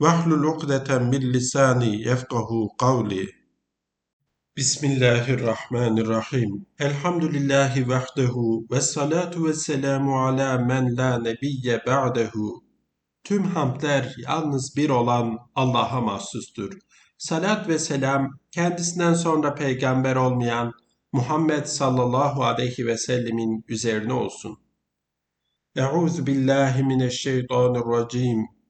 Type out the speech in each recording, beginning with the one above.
Vahlul ukdeten min lisani yefkahu kavli. Bismillahirrahmanirrahim. Elhamdülillahi vahdehu ve salatu ve selamu ala men la nebiyye ba'dehu. Tüm hamdler yalnız bir olan Allah'a mahsustur. Salat ve selam kendisinden sonra peygamber olmayan Muhammed sallallahu aleyhi ve sellemin üzerine olsun. Euzu billahi mineşşeytanirracim.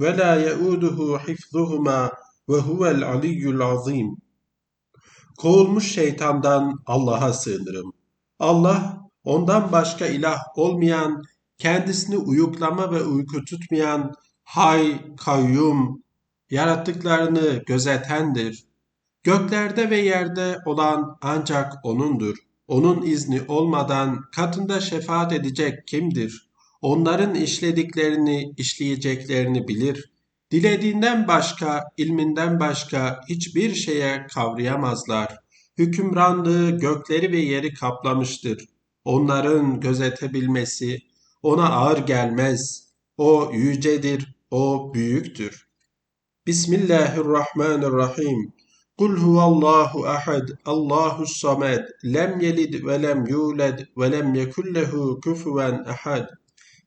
ve la yeuduhu hifzuhuma ve huvel aliyyul azim. Kovulmuş şeytandan Allah'a sığınırım. Allah ondan başka ilah olmayan, kendisini uyuklama ve uyku tutmayan, hay, kayyum, yarattıklarını gözetendir. Göklerde ve yerde olan ancak O'nundur. Onun izni olmadan katında şefaat edecek kimdir?'' Onların işlediklerini, işleyeceklerini bilir. Dilediğinden başka, ilminden başka hiçbir şeye kavrayamazlar. Hükümranlığı gökleri ve yeri kaplamıştır. Onların gözetebilmesi ona ağır gelmez. O yücedir, o büyüktür. Bismillahirrahmanirrahim. Kul huvallahu ahad, Allahu samed, lem yelid ve lem yulad ve lem yekun lehu kufuven ahad.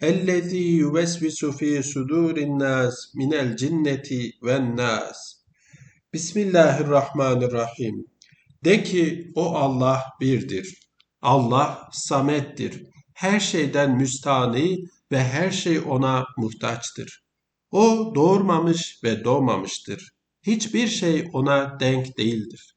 Ellezî yuvesvisu fî sudûrin nâs minel cinneti ven nâs. Bismillahirrahmanirrahim. De ki o Allah birdir. Allah samettir. Her şeyden müstani ve her şey ona muhtaçtır. O doğurmamış ve doğmamıştır. Hiçbir şey ona denk değildir.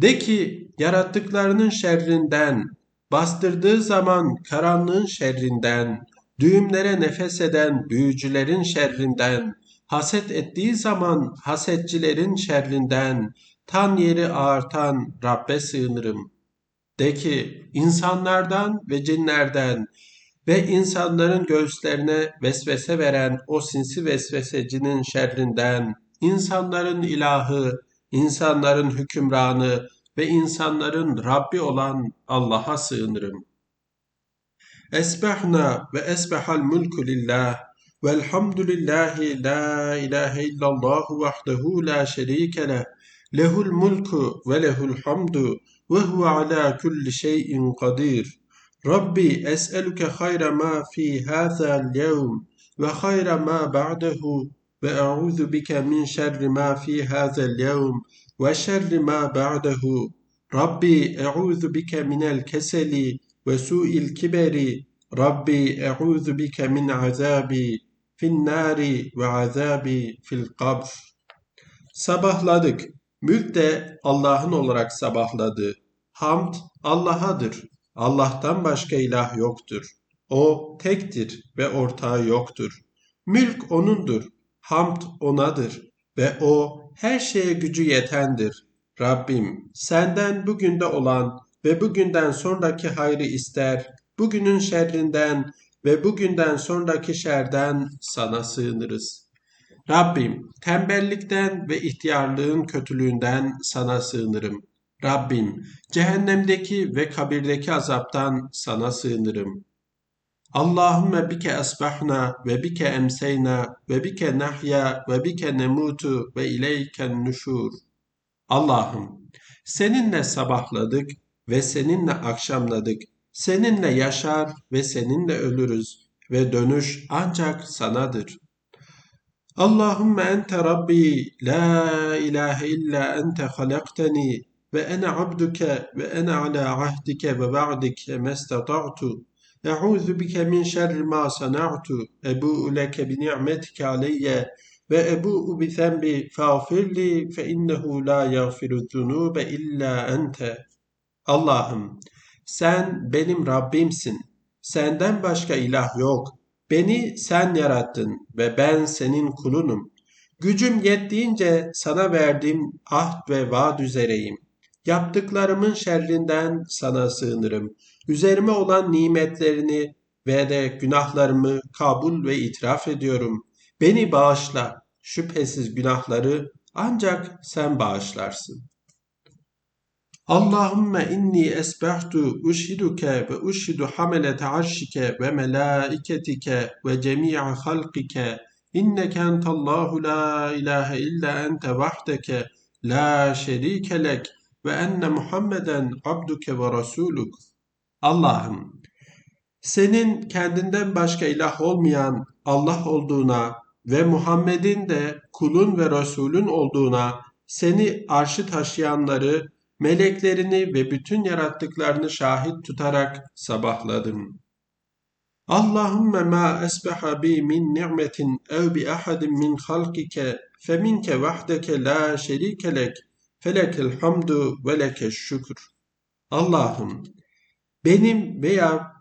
De ki yarattıklarının şerrinden, bastırdığı zaman karanlığın şerrinden, düğümlere nefes eden büyücülerin şerrinden, haset ettiği zaman hasetçilerin şerrinden, tan yeri ağartan Rabbe sığınırım. De ki insanlardan ve cinlerden ve insanların göğüslerine vesvese veren o sinsi vesvesecinin şerrinden, insanların ilahı, insanların hükümranı ve insanların Rabbi olan Allah'a sığınırım.'' Esbahna ve esbahal mulku lillah velhamdülillahi la ilahe illallah vahdehu la şerike leh lehul mulku ve lehul hamdu ve huve ala kulli şeyin kadir. Rabbi es'eluke hayra ma fi hâzâl yevm ve hayra ma ba'dehu ve e'udhu bike min şerri ma fi hâzel yevm ve şerri ma ba'dehu. Rabbi ve su'il kiberi Rabbi e'udhu bike min azabi fin nari ve azabi fil kabr. Sabahladık. Mülk de Allah'ın olarak sabahladı. Hamd Allah'adır. Allah'tan başka ilah yoktur. O tektir ve ortağı yoktur. Mülk O'nundur. Hamd O'nadır ve O her şeye gücü yetendir. Rabbim senden bugün de olan ve bugünden sonraki hayrı ister, bugünün şerrinden ve bugünden sonraki şerden sana sığınırız. Rabbim tembellikten ve ihtiyarlığın kötülüğünden sana sığınırım. Rabbim, cehennemdeki ve kabirdeki azaptan sana sığınırım. Allahümme bike asbahna ve bike emseyna ve bike nahya ve bike nemutu ve ileyken nüşur. Allah'ım, seninle sabahladık ve seninle akşamladık. Seninle yaşar ve seninle ölürüz ve dönüş ancak sanadır. Allahümme ente Rabbi, la ilahe illa ente halakteni ve ene abduke ve ene ala ahdike ve ba'dike mestata'tu. Eûzu bike min şerri ma sana'tu. Ebu'u leke bi ni'metike aleyye ve ebu'u bi zenbi fağfirli fe innehu la yağfiru zunube illa ente. Allah'ım sen benim Rabbimsin. Senden başka ilah yok. Beni sen yarattın ve ben senin kulunum. Gücüm yettiğince sana verdiğim ahd ve vaad üzereyim. Yaptıklarımın şerrinden sana sığınırım. Üzerime olan nimetlerini ve de günahlarımı kabul ve itiraf ediyorum. Beni bağışla. Şüphesiz günahları ancak sen bağışlarsın. Allahümme inni esbahtu uşhiduke ve uşhidu hamelete arşike ve melaiketike ve cemi'a halkike inneke entallahu la ilahe illa ente vahdeke la şerike lek ve enne Muhammeden abduke ve rasuluk. Allah'ım senin kendinden başka ilah olmayan Allah olduğuna ve Muhammed'in de kulun ve Resulün olduğuna seni arşı taşıyanları meleklerini ve bütün yarattıklarını şahit tutarak sabahladım. Allahümme ma esbaha bi min ni'metin ev bi ahadin min halkike feminke vahdeke la şerike lek felekel hamdu ve lekeş şükür. Allah'ım benim veya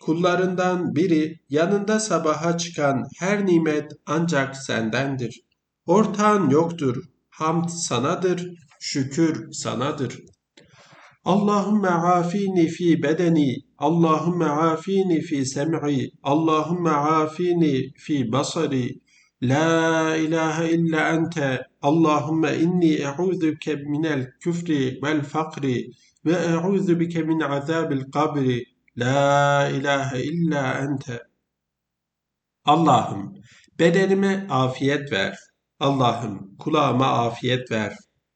kullarından biri yanında sabaha çıkan her nimet ancak sendendir. Ortağın yoktur. Hamd sanadır, şükür sanadır. Allahümme afini fi bedeni, Allahümme afini fi sem'i, Allahümme afini fi basari, La ilahe illa ente, Allahümme inni e'udhuke minel küfri vel fakri ve e'udhu bike min azabil kabri, La ilahe illa ente. Allah'ım bedenime afiyet ver. Allah'ım kulağıma afiyet ver.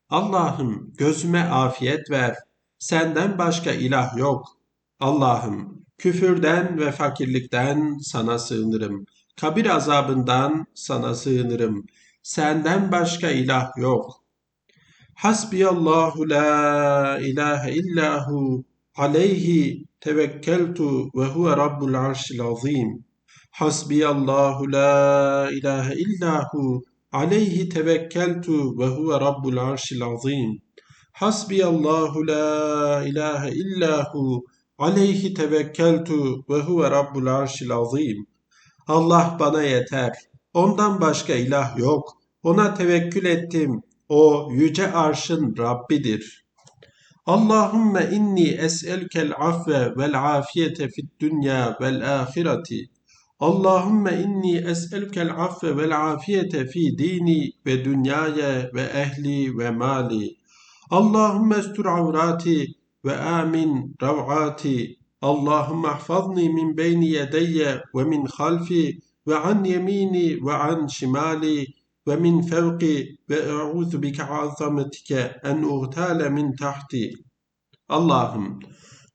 Allah'ım gözüme afiyet ver. Senden başka ilah yok. Allah'ım küfürden ve fakirlikten sana sığınırım. Kabir azabından sana sığınırım. Senden başka ilah yok. Hasbiyallahu la ilahe illahu aleyhi tevekkeltu ve huve rabbul arşil azim. Hasbiyallahu la ilahe illahu aleyhi tevekkeltu ve huve rabbul arşil azim. Hasbiyallahu la ilahe illahu aleyhi tevekkeltu ve huve rabbul arşil azim. Allah bana yeter. Ondan başka ilah yok. Ona tevekkül ettim. O yüce arşın Rabbidir. Allahümme inni es'elkel afve vel afiyete fid dünya vel ahireti. Allahümme inni es'elkel afve vel afiyete fi dini ve dünyaya ve ehli ve mali. Allahümme estur avrati ve amin rav'ati. Allahümme ahfazni min beyni yedeyye ve min halfi ve an yemini ve an şimali ve min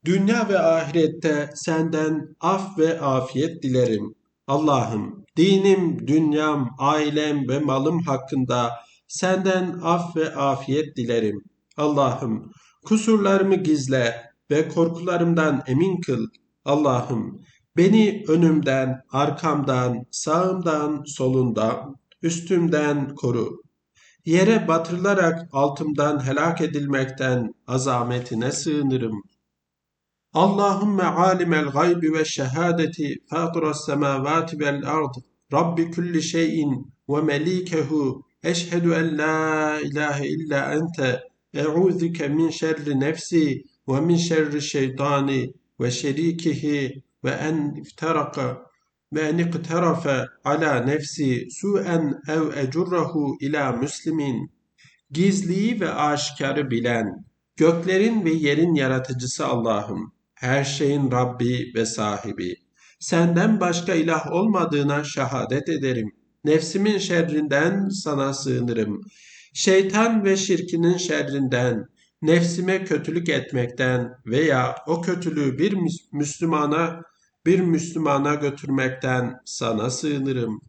dünya ve ahirette senden af ve afiyet dilerim. Allah'ım dinim, dünyam, ailem ve malım hakkında senden af ve afiyet dilerim. Allah'ım kusurlarımı gizle ve korkularımdan emin kıl. Allah'ım beni önümden, arkamdan, sağımdan, solundan, üstümden koru. Yere batırılarak altımdan helak edilmekten azametine sığınırım. Allahümme alimel gaybi ve şehadeti fatiras semavati vel ard. Rabbi kulli şeyin ve melikehu. Eşhedü en la ilahe illa ente. E'udike min şerri nefsi ve min şerri şeytani ve şerikihi ve en iftaraka ve en iktarafe ala nefsi su'en ev ecurrahu ila müslimin. Gizliyi ve aşikarı bilen, Göklerin ve yerin yaratıcısı Allah'ım, her şeyin Rabbi ve sahibi. Senden başka ilah olmadığına şehadet ederim. Nefsimin şerrinden sana sığınırım. Şeytan ve şirkinin şerrinden, nefsime kötülük etmekten veya o kötülüğü bir Müslümana bir Müslümana götürmekten sana sığınırım.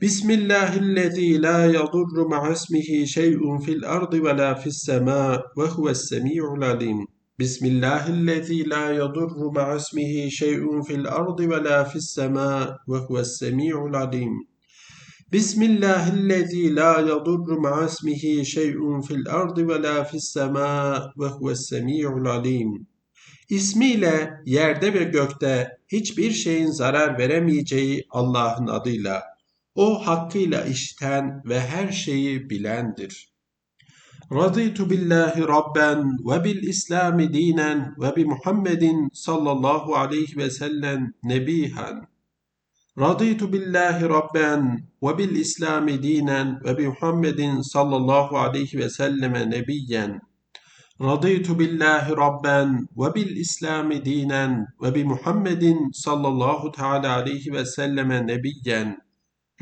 Bismillahillezî la yadurru ma'asmihi şey'un fil ardı ve la fis semâ ve huves semî'ul alim. Bismillahillezî la yadurru ma'asmihi şey'un fil ardı ve la fis semâ ve huves semî'ul alim. Bismillahillezî la yadurru ma'asmihi şey'un fil ardı ve la fis semâ ve huves semî'ul alim. İsmiyle yerde ve gökte hiçbir şeyin zarar veremeyeceği Allah'ın adıyla. O hakkıyla işiten ve her şeyi bilendir. Raditu billahi rabben ve bil İslami dinen ve bi Muhammedin sallallahu aleyhi ve sellem nebihan. Raditu billahi rabben ve bil İslami dinen ve bi Muhammedin sallallahu aleyhi ve selleme nebiyyen. Raditu billahi rabben ve bil İslami dinen ve bi sallallahu teala aleyhi ve selleme nebiyyen.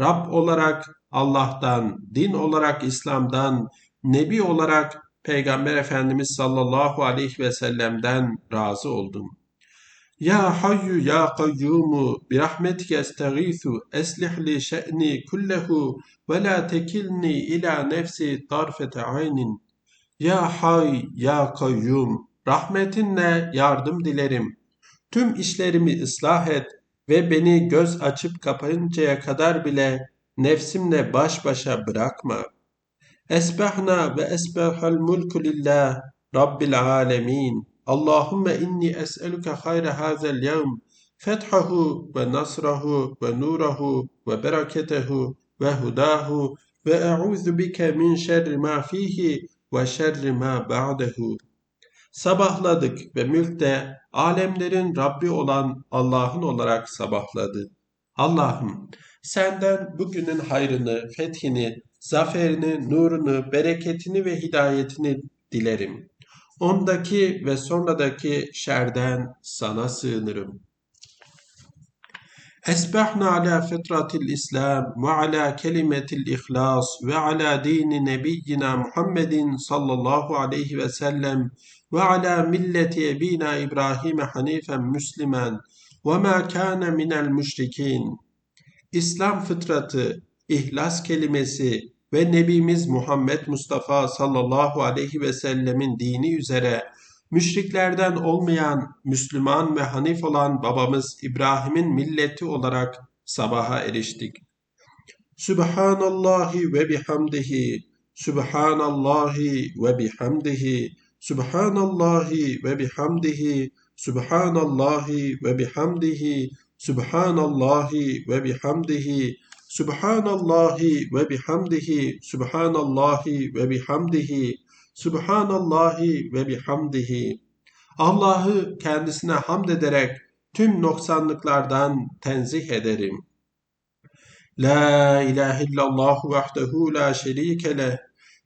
Rab olarak Allah'tan, din olarak İslam'dan, Nebi olarak Peygamber Efendimiz sallallahu aleyhi ve sellem'den razı oldum. Ya hayyu ya kayyumu bi rahmetike estağithu eslih li şe'ni kullehu ve la tekilni ila nefsi tarfete aynin. Ya hay ya kayyum rahmetinle yardım dilerim. Tüm işlerimi ıslah et ve beni göz açıp kapayıncaya kadar bile nefsimle baş başa bırakma. Esbahna ve esbahal mulku lillah Rabbil alemin. Allahümme inni es'eluke hayre hazel yevm fethahu ve nasrahu ve nurahu ve bereketehu ve hudahu ve e'udhu bike min şerri ma fihi ve şerri ma ba'dehu. Sabahladık ve mülkte alemlerin Rabbi olan Allah'ın olarak sabahladı. Allah'ım senden bugünün hayrını, fethini, zaferini, nurunu, bereketini ve hidayetini dilerim. Ondaki ve sonradaki şerden sana sığınırım. Esbahna ala fitratil İslam ve ala kelimetil ihlas ve ala dini nebiyyina Muhammedin sallallahu aleyhi ve sellem ve ala milleti ebina İbrahim hanifen müslimen ve ma kana minel müşrikin. İslam fıtratı, ihlas kelimesi ve Nebimiz Muhammed Mustafa sallallahu aleyhi ve sellemin dini üzere müşriklerden olmayan Müslüman ve Hanif olan babamız İbrahim'in milleti olarak sabaha eriştik. Subhanallahi ve bihamdihi, Subhanallahi ve bihamdihi, Subhanallahi ve bihamdihi, Subhanallahi ve bihamdihi, Subhanallahi ve bihamdihi, Subhanallahi ve bihamdihi, Subhanallahi ve bihamdihi, Subhanallahi ve bihamdihi. Allah'ı kendisine hamd ederek tüm noksanlıklardan tenzih ederim. La ilahe illallah vahdehu la şerike leh.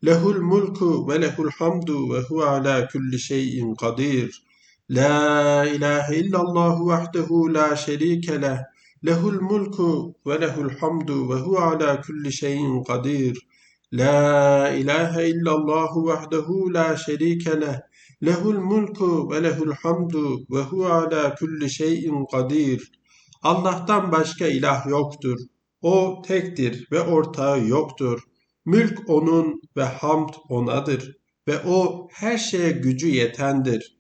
Lehul mulku ve lehul hamdu ve huve ala kulli şeyin kadir. La ilahe illallah vahdehu la şerike leh. Lehul mulku ve lehul hamdu ve huve ala kulli şeyin kadir. La ilahe illallah vahdehu la şerike leh. Lehul mulku ve lehul hamdu ve huve ala kulli şeyin kadir. Allah'tan başka ilah yoktur. O tektir ve ortağı yoktur. Mülk onun ve hamd onadır ve o her şeye gücü yetendir.